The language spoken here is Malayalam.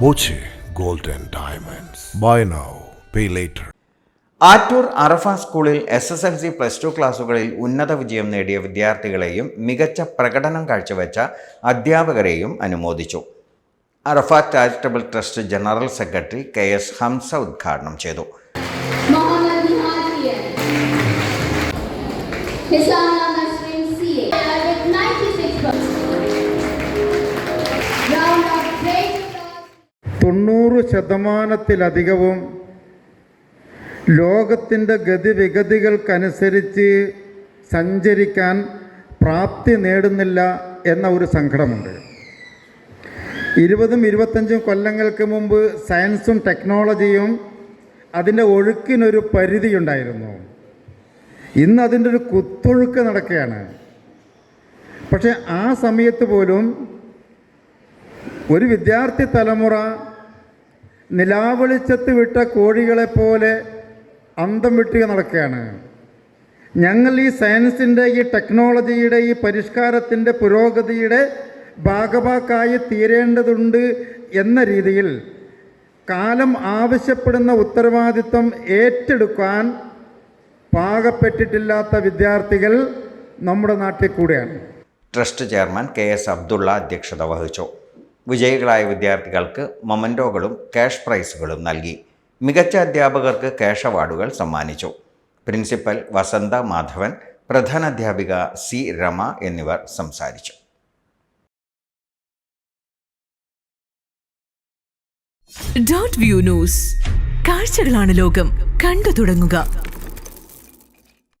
Boche golden diamonds. By now pay later Attoor Arafa സ്കൂളിൽ S S L C plus two ക്ലാസ്സുകളിൽ ഉന്നത വിജയം നേടിയ വിദ്യാർത്ഥികളെയും മികച്ച പ്രകടനം കാഴ്ചവെച്ച അധ്യാപകരെയും അനുമോദിച്ചു. Arafa charitable trust general secretary K S Hamza ഉദ്ഘാടനം ചെയ്തു. Nihalian. Hishana Nasrin CA with 96 points. തൊണ്ണൂറ് ശതമാനത്തിലധികവും ലോകത്തിന്റെ ഗതിവിഗതികൾക്കനുസരിച്ച് സഞ്ചരിക്കാൻ പ്രാപ്തി നേടുന്നില്ല എന്ന ഒരു സങ്കടമുണ്ട്. ഇരുപതും ഇരുപത്തഞ്ചും കൊല്ലങ്ങൾക്ക് മുമ്പ് സയൻസും ടെക്നോളജിയും അതിന്റെ ഒഴുക്കിനൊരു പരിധിയുണ്ടായിരുന്നു. ഇന്ന് അതിന്റെ ഒരു കുത്തൊഴുക്ക് നടക്കുകയാണ്. പക്ഷേ ആ സമയത്ത് പോലും ഒരു വിദ്യാർത്ഥി തലമുറ നിലാവെളിച്ചത്ത് വിട്ട കോഴികളെപ്പോലെ അന്തം വിട്ടുക നടക്കുകയാണ്. ഞങ്ങൾ ഈ സയൻസിന്റെ ഈ ടെക്നോളജിയുടെ ഈ പരിഷ്കാരത്തിന്റെ പുരോഗതിയുടെ ഭാഗഭാക്കായി തീരേണ്ടതുണ്ട് എന്ന രീതിയിൽ കാലം ആവശ്യപ്പെടുന്ന ഉത്തരവാദിത്വം ഏറ്റെടുക്കാൻ പാകപ്പെട്ടിട്ടില്ലാത്ത വിദ്യാർത്ഥികൾ നമ്മുടെ നാട്ടിൽ കൂടെയാണ്. Trust chairman K S Abdullah അധ്യക്ഷത വഹിച്ചു. വിജയികളായ വിദ്യാർത്ഥികൾക്ക് മൊമന്റോകളും ക്യാഷ് പ്രൈസുകളും നൽകി. മികച്ച അധ്യാപകർക്ക് ക്യാഷ് അവാർഡുകൾ സമ്മാനിച്ചു. പ്രിൻസിപ്പൽ വസന്ത മാധവൻ പ്രധാനാധ്യാപിക സി രമ എന്നിവർ സംസാരിച്ചു. Dot view news. കാഴ്ചകളാണ് ലോകം. കണ്ടു തുടങ്ങുക.